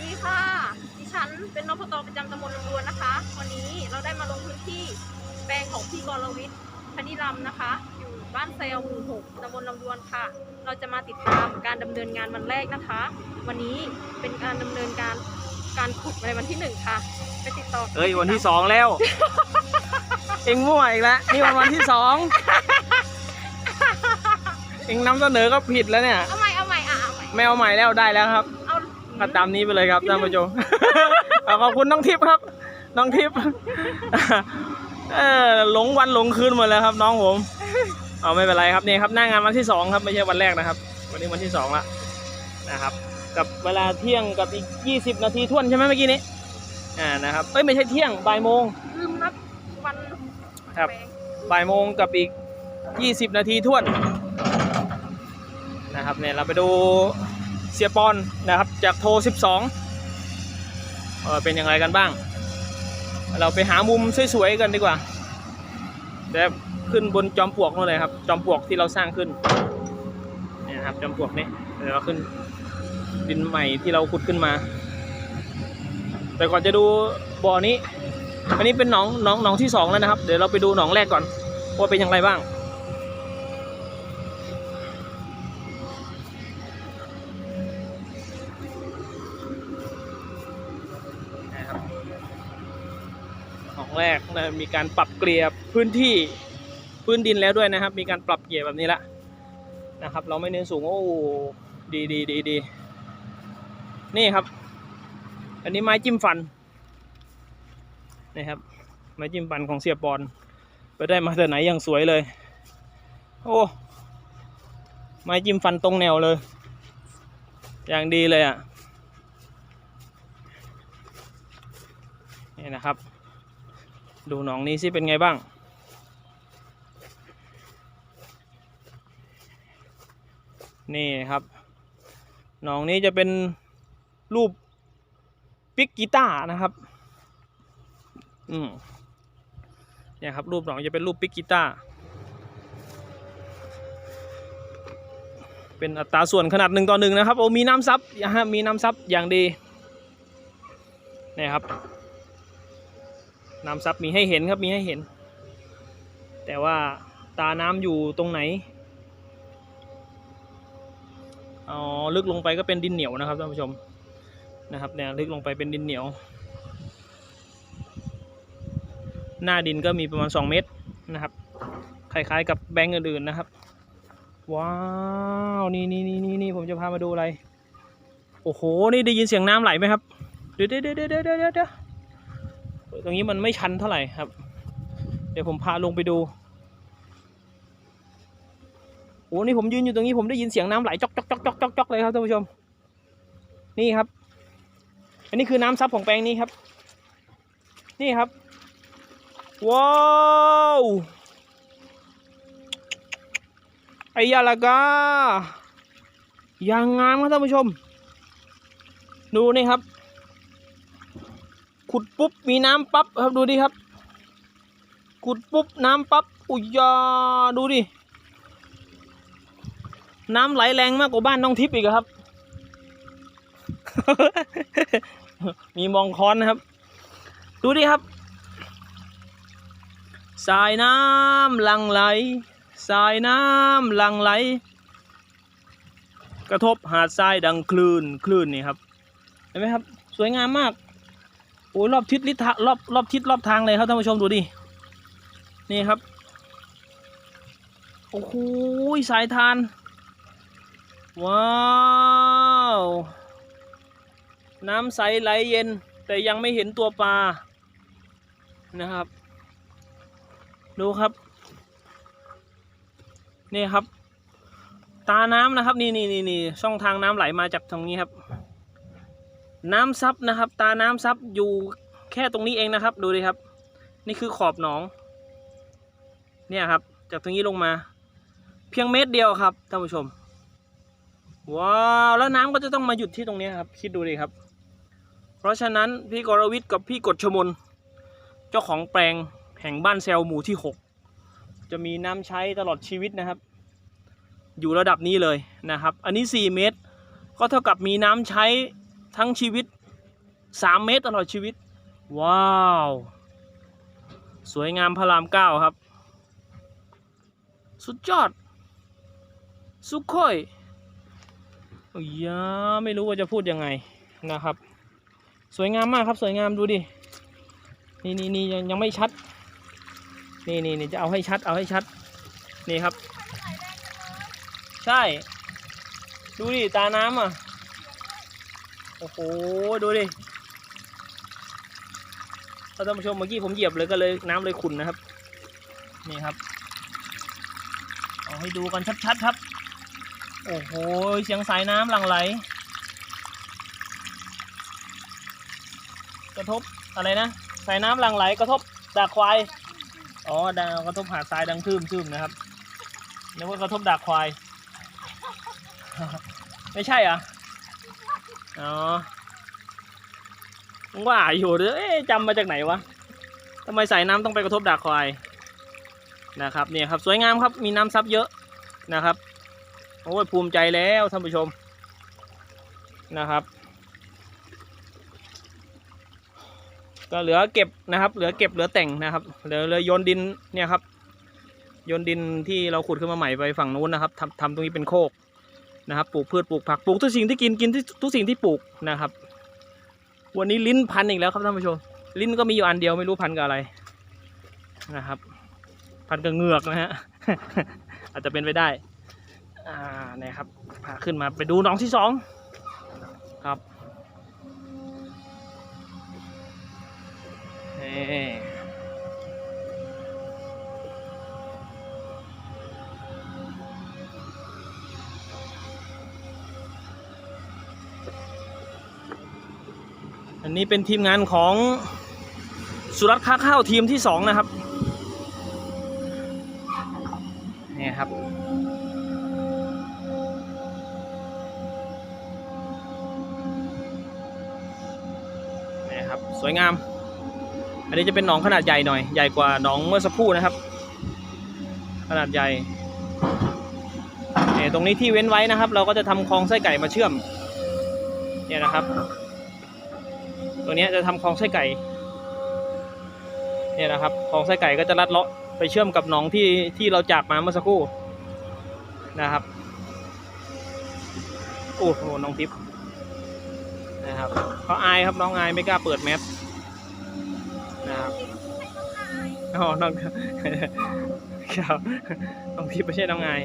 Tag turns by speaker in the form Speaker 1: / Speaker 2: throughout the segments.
Speaker 1: ดีค่ะ ดิฉันเป็นนพตประจำตำบลลำดวนนะคะ วันนี้เราได้มาลงพื้นที่แปลงของพี่กรวิทย์พนิรำนะคะ อยู่บ้านเซลหมู่หกตำบลลำดวนค่ะ เราจะมาติดตามการดำเนินงานวันแรกนะคะ วันนี้เป็นการดำเนินการการขุดในวันที่หนึ่งค่ะ ไปติดต่อ
Speaker 2: เอ้ยวันที่สองแล้ว เอ็งมั่วอีกแล้วนี่วันวันที่สองเอ็งนำเสนอก็ผิดแล้วเนี่ย
Speaker 1: เอาใหม่เอาใหม่อะเอาใหม่
Speaker 2: ไม่เอาใหม่แล้วได้แล้วครับ
Speaker 1: เอา
Speaker 2: ก็ตามนี้ไปเลยครับท่านผู้ชมเอาขอบคุณน้องทิพย์ครับ น้องทิพย์เออหลงวันหลงคืนหมดแล้วครับ น้องผมเอาไม่เป็นไรครับนี่ครับหน้างานวันที่สองครับไม่ใช่วันแรกนะครับ วันนี้วันที่สองละนะครับ กับเวลาเที่ยงกับอีกยี่สิบนาทีท่วนใช่ไหมเมื่อกี้นี้อ่านะครับเอ้ยไม่ใช่เที่ยงบ่ายโมง
Speaker 1: ลืมนับวัน
Speaker 2: ครับ
Speaker 1: แปลง
Speaker 2: บ่ายโมงกับอีก20นาทีท่วนนะครับเนี่ยเราไปดู เสียปอนนะครับจากโทร 12เออเป็นยังไงกันบ้าง เราไปหามุมสวยๆกันดีกว่าเดี๋ยวขึ้นบนจอมปลวกนู่นเลยครับ จอมปลวกที่เราสร้างขึ้นเนี่ยนะครับจอมปลวกนี้เดี๋ยวเราขึ้นดินใหม่ที่เราขุดขึ้นมา แต่ก่อนจะดูบ่อนี้ อันนี้เป็นหนองหนองหนองที่สองแล้วนะครับ เดี๋ยวเราไปดูหนองแรกก่อนว่าเป็นอย่างไรบ้าง งแรกนะมีการปรับเกลี่ยพื้นที่พื้นดินแล้วด้วยนะครับ มีการปรับเกลี่ยแบบนี้ละนะครับ เราไม่เน้นสูงโอ้ดีดีดีดีนี่ครับ อันนี้ไม้จิ้มฟันนะครับ ไม้จิ้มฟันของเสียปอนไปได้มาแต่ไหนอย่างสวยเลย โอ้ไม้จิ้มฟันตรงแนวเลย อย่างดีเลยอะนี่นะครับ ดูหนองนี้สิเป็นไงบ้าง นี่ครับ หนองนี้จะเป็นรูปปิกกีตาร์นะครับ อืมเนี่ยครับ รูปหนองจะเป็นรูปปิกกีตาร์เป็นอัตราส่วนขนาดหนึ่งต่อหนึ่งนะครับ โอ้มีน้ำซับนะฮะมีน้ำซับอย่างดีเนี่ยครับ น้ำซับมีให้เห็นครับมีให้เห็น แต่ว่าตาน้ำอยู่ตรงไหนอ๋อลึกลงไปก็เป็นดินเหนียวนะครับท่านผู้ชมนะครับเนี่ยลึกลงไปเป็นดินเหนียว หน้าดินก็มีประมาณ 2 เมตรนะครับคล้ายๆกับแบงก์อื่นๆนะครับ ว้าวนี่นี่นี่นี่นี่ผมจะพามาดูอะไร โอ้โห นี่ได้ยินเสียงน้ำไหลไหมครับ เดี๋ยวเดี๋ยวเดี๋ยวเดี๋ยวเดี๋ยวเดี๋ยว ตรงนี้มันไม่ชันเท่าไหร่ครับ เดี๋ยวผมพาลงไปดูโอ้นี่ผมยืนอยู่ตรงนี้ผมได้ยินเสียงน้ำไหลจอกจอกจอกจอกจอกจอกเลยครับท่านผู้ชม นี่ครับ อันนี้คือน้ำซับของแปลงนี้ครับ นี่ครับ ว้าวไอยาละกาอย่างงามครับท่านผู้ชม ดูนี่ครับ ขุดปุ๊บมีน้ำปั๊บครับดูดิครับ ขุดปุ๊บน้ำปั๊บอุยยาดูดิ น้ำไหลแรงมากกว่าบ้านน้องทิพย์อีกครับ มีมองค้อนนะครับ ดูดิครับ สายน้ำหลังไหล สายน้ำหลังไหล กระทบหาดทรายดังคลื่นคลื่นนี่ครับ เห็นไหมครับ สวยงามมาก โอ้ยรอบทิศลิทะรอบรอบทิศรอบทางเลยครับท่านผู้ชมดูดินี่ครับโอ้โหสายทาน ว้าว น้ำใสไหลเย็น แต่ยังไม่เห็นตัวปลานะครับ ดูครับ นี่ครับ ตาน้ำนะครับ นี่นี่นี่นี่ช่องทางน้ำไหลมาจากตรงนี้ครับ น้ำซับนะครับ ตาน้ำซับอยู่แค่ตรงนี้เองนะครับ ดูดิครับ นี่คือขอบหนอง เนี่ยครับ จากตรงนี้ลงมา เพียงเมตรเดียวครับท่านผู้ชมว้าวแล้วน้ำก็จะต้องมาหยุดที่ตรงนี้ครับ คิดดูดิครับ เพราะฉะนั้นพี่กรวิทย์กับพี่กฎชมน เจ้าของแปลงแห่งบ้านเซลหมู่ที่ 6 จะมีน้ำใช้ตลอดชีวิตนะครับ อยู่ระดับนี้เลยนะครับ อันนี้ 4 เมตร ก็เท่ากับมีน้ำใช้ ทั้งชีวิตสามเมตรตลอดชีวิต ว้าว สวยงามพระรามเก้าครับ สุดยอด สุดค่อยอยยาไม่รู้ว่าจะพูดยังไงนะครับ สวยงามมากครับสวยงามดูดิ นี่นี่นี่ยังยังไม่ชัด นี่นี่นี่จะเอาให้ชัดเอาให้ชัด นี่ครับ ใช่ ดูดิตาน้ำอะ โอ้โห ดูดิท่านผู้ชมเมื่อกี้ผมเหยียบเลยก็เลยน้ำเลยขุ่นนะครับ นี่ครับ เอาให้ดูกันชัดๆครับ โอ้โห เสียงสายน้ำหลั่งไหล กระทบอะไรนะ สายน้ำหลั่งไหลกระทบดากควาย อ๋อดังกระทบหาดทรายดังทื่มทื่มนะครับนึกว่ากระทบดากควาย ไม่ใช่อะ อ๋อว่าอยู่เด้อเอ๊ะจำมาจากไหนวะทำไมสายน้ำต้องไปกระทบดากควายนะครับเนี่ยครับสวยงามครับมีน้ำซับเยอะนะครับโอ้ยภูมิใจแล้วท่านผู้ชมนะครับ ก็เหลือเก็บนะครับ เหลือเก็บเหลือแต่งนะครับเหลือเหลือโยนดินเนี่ยครับโยนดินที่เราขุดขึ้นมาใหม่ไปฝั่งนู้นนะครับทำทำตรงนี้เป็นโคก นะครับปลูกพืชปลูกผักปลูกทุกสิ่งที่กินกินทุกสิ่งที่ปลูกนะครับ วันนี้ลิ้นพันอีกแล้วครับท่านผู้ชม ลิ้นก็มีอยู่อันเดียวไม่รู้พันกับอะไรนะครับ พันกับเหงือกนะฮะอาจจะเป็นไปได้อ่านี่ครับพาขึ้นมาไปดูหนองที่สองครับนี่ อันนี้เป็นทีมงานของสุรัตน์ค้าข้าวทีมที่สองนะครับนี่ครับ นี่ครับ สวยงาม อันนี้จะเป็นหนองขนาดใหญ่หน่อย ใหญ่กว่าหนองเมื่อสักครู่นะครับ ขนาดใหญ่เนี่ยตรงนี้ที่เว้นไว้นะครับ เราก็จะทำคลองไส้ไก่มาเชื่อม เนี่ยนะครับ ตัวนี้จะทำคลองไส้ไก่เนี่ยนะครับคลองไส้ไก่ก็จะลัดเลาะไปเชื่อมกับหนองที่ที่เราจากมาเมื่อสักครู่นะครับโอ้โหน้องทิพย์นะครับเขาอายครับน้องอายไม่กล้าเปิดแมสนะครับอ๋อน้องครับน้องทิพย์ไม่ใช่น้องอาย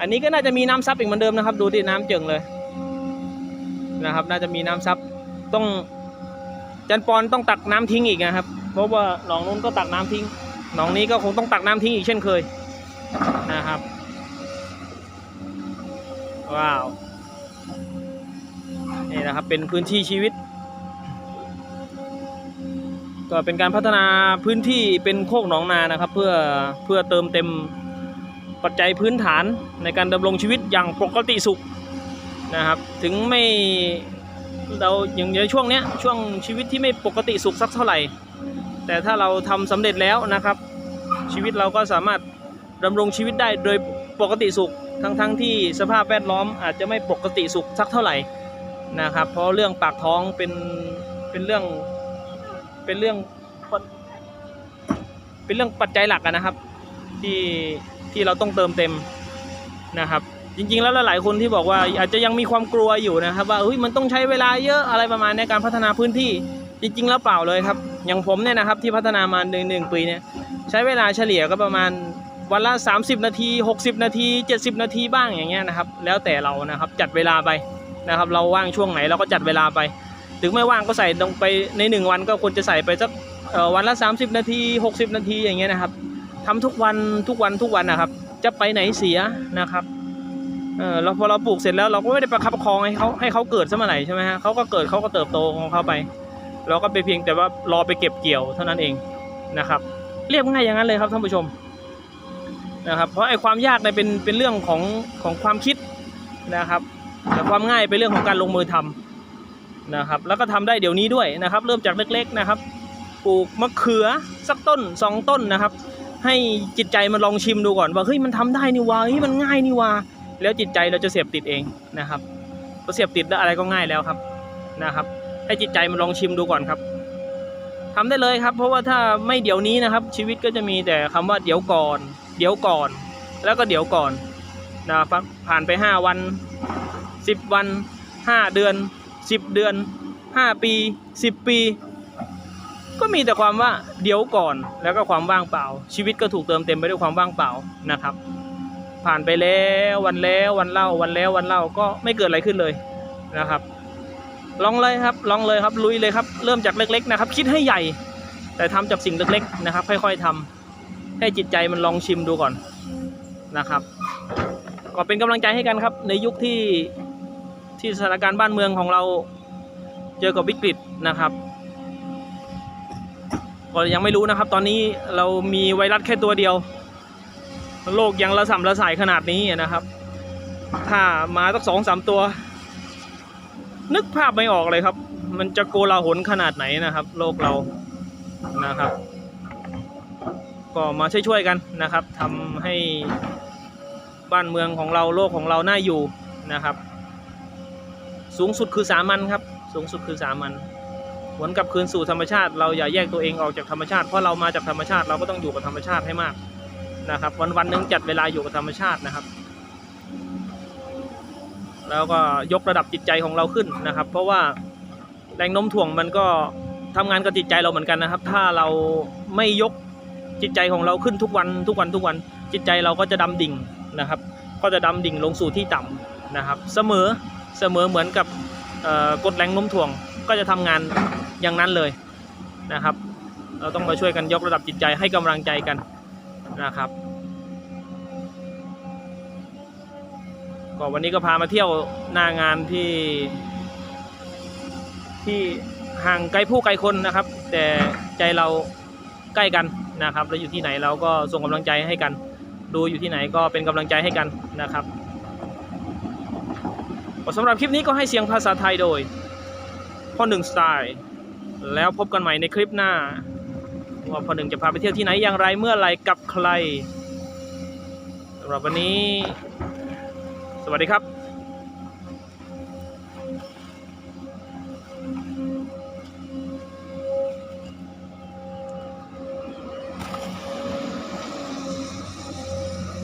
Speaker 2: อันนี้ก็น่าจะมีน้ำซับอีกเหมือนเดิมนะครับ ดูที่น้ำเจิ่งเลย นะครับ น่าจะมีน้ำซับต้องจันปอนต้องตักน้ำทิ้งอีกนะครับ เพราะว่าหนองนู้นก็ตักน้ำทิ้งหนองนี้ก็คงต้องตักน้ำทิ้งอีกเช่นเคยนะครับ ว้าวนี่นะครับเป็นพื้นที่ชีวิต ก็เป็นการพัฒนาพื้นที่เป็นโคกหนองนานะครับ เพื่อเพื่อเติมเต็มปัจจัยพื้นฐานในการดำรงชีวิตอย่างปกติสุข นะครับ ถึงไม่เราอย่างในช่วงเนี้ยช่วงชีวิตที่ไม่ปกติสุขสักเท่าไหร่ แต่ถ้าเราทำสำเร็จแล้วนะครับ ชีวิตเราก็สามารถดำรงชีวิตได้โดยปกติสุขทั้งๆทที่สภาพแวดล้อมอาจจะไม่ปกติสุขสักเท่าไหร่นะครับ เพราะเรื่องปากท้องเป็นเป็นเรื่องเป็นเรื่องเป็นเรื่องปัจจัยหลักนะครับ ที่ที่เราต้องเติมเต็มนะครับ จริงๆ แล้วหลายๆคนที่บอกว่าอาจจะยังมีความกลัวอยู่นะครับว่าเฮ้ยมันต้องใช้เวลาเยอะอะไรประมาณในการพัฒนาพื้นที่ จริง ๆ แล้วเปล่าเลยครับ อย่างผมเนี่ยนะครับที่พัฒนามาหนึ่งหนึ่งปีเนี่ยใช้เวลาเฉลี่ยก็ประมาณวันละ 30 นาที 60 นาที 70 นาทีบ้างอย่างเงี้ยนะครับ แล้วแต่เรานะครับจัดเวลาไปนะครับ เราว่างช่วงไหนเราก็จัดเวลาไป ถึงไม่ว่างก็ใส่ลงไปในหนึ่งวันก็ควรจะใส่ไปสักวันละ 30 นาที 60 นาทีอย่างเงี้ยนะครับทำทุกวันทุกวันทุกวันนะครับ จะไปไหนเสียนะครับ เออเราพอเราปลูกเสร็จแล้วเราก็ไม่ได้ประคับประคองให้เขาให้เขาเกิดซะเมื่อไหร่ใช่ไหมฮะเขาก็เกิดเขาก็เติบโตของเขาไป เราก็ไปเพียงแต่ว่ารอไปเก็บเกี่ยวเท่านั้นเองนะครับ เรียบง่ายอย่างนั้นเลยครับท่านผู้ชมนะครับ เพราะไอ้ความยากเนี่ยเป็นเป็นเรื่องของของความคิดนะครับ แต่ความง่ายเป็นเรื่องของการลงมือทำนะครับ แล้วก็ทำได้เดี๋ยวนี้ด้วยนะครับ เริ่มจากเล็ก ๆนะครับ ปลูกมะเขือสักต้นสองต้นนะครับ ให้จิตใจมันลองชิมดูก่อนว่าเฮ้ยมันทำได้นี่วะเฮ้ยมันง่ายนี่วะ แล้วจิตใจเราจะเสพติดเองนะครับพอเสียบติดแล้วอะไรก็ง่ายแล้วครับนะครับ ให้จิตใจมันลองชิมดูก่อนครับทำได้เลยครับ เพราะว่าถ้าไม่เดี๋ยวนี้นะครับ ชีวิตก็จะมีแต่คำว่าเดี๋ยวก่อน เดี๋ยวก่อน แล้วก็เดี๋ยวก่อนนะครับผ่านไปห้าวันสิบวันห้าเดือนสิบเดือนห้าปีสิบปี ก็มีแต่ความว่าเดี๋ยวก่อนแล้วก็ความว่างเปล่า ชีวิตก็ถูกเติมเต็มไปด้วยความว่างเปล่านะครับ ผ่านไปแล้ววันแล้ววันเล่าวันแล้ววันเล่าก็ไม่เกิดอะไรขึ้นเลยนะครับ ลองเลยครับลองเลยครับลุยเลยครับ เริ่มจากเล็ก ๆ นะครับ คิดให้ใหญ่ แต่ทำจากสิ่งเล็ก ๆ นะครับ ค่อย ๆทำให้จิตใจมันลองชิมดูก่อนนะครับ ก็เป็นกำลังใจให้กันครับ ในยุคที่ที่สถานการณ์บ้านเมืองของเราเจอกับวิกฤตนะครับก็ยังไม่รู้นะครับ ตอนนี้เรามีไวรัสแค่ตัวเดียว โลกยังระส่ำระสายขนาดนี้นะครับ ถ้ามาสักสองสามตัว นึกภาพไม่ออกเลยครับ มันจะโกลาหลขนาดไหนนะครับ โลกเรานะครับ ก็มาช่วยๆกันนะครับทำให้บ้านเมืองของเราโลกของเราน่าอยู่นะครับ สูงสุดคือสามัญครับ สูงสุดคือสามัญหวนกลับคืนสู่ธรรมชาติ เราอย่าแยกตัวเองออกจากธรรมชาติเพราะเรามาจากธรรมชาติเราก็ต้องอยู่กับธรรมชาติให้มาก นะครับ วันวันหนึ่งจัดเวลาอยู่กับธรรมชาตินะครับ แล้วก็ยกระดับจิตใจของเราขึ้นนะครับ เพราะว่าแรงโน้มถ่วงมันก็ทำงานกับจิตใจเราเหมือนกันนะครับ ถ้าเราไม่ยกจิตใจของเราขึ้นทุกวันทุกวันทุกวันจิตใจเราก็จะดำดิ่งนะครับ ก็จะดำดิ่งลงสู่ที่ต่ำนะครับ เสมอเสมอเหมือนกับกดแรงโน้มถ่วงก็จะทำงานอย่างนั้นเลยนะครับ เราต้องมาช่วยกันยกระดับจิตใจให้กำลังใจกัน นะครับ ก็วันนี้ก็พามาเที่ยวหน้างานที่ ที่ห่างไกลผู้ไกลคนนะครับ แต่ใจเราใกล้กันนะครับเราอยู่ที่ไหนเราก็ส่งกำลังใจให้กัน ดูอยู่ที่ไหนก็เป็นกำลังใจให้กันนะครับสำหรับคลิปนี้ก็ให้เสียงภาษาไทยโดยพ่อหนึ่งสไตล์ แล้วพบกันใหม่ในคลิปหน้า ว่าพ่อหนึ่งจะพาไปเที่ยวที่ไหนอย่างไรเมื่อไรกับใครสำหรับวันนี้ สวัสดีครับ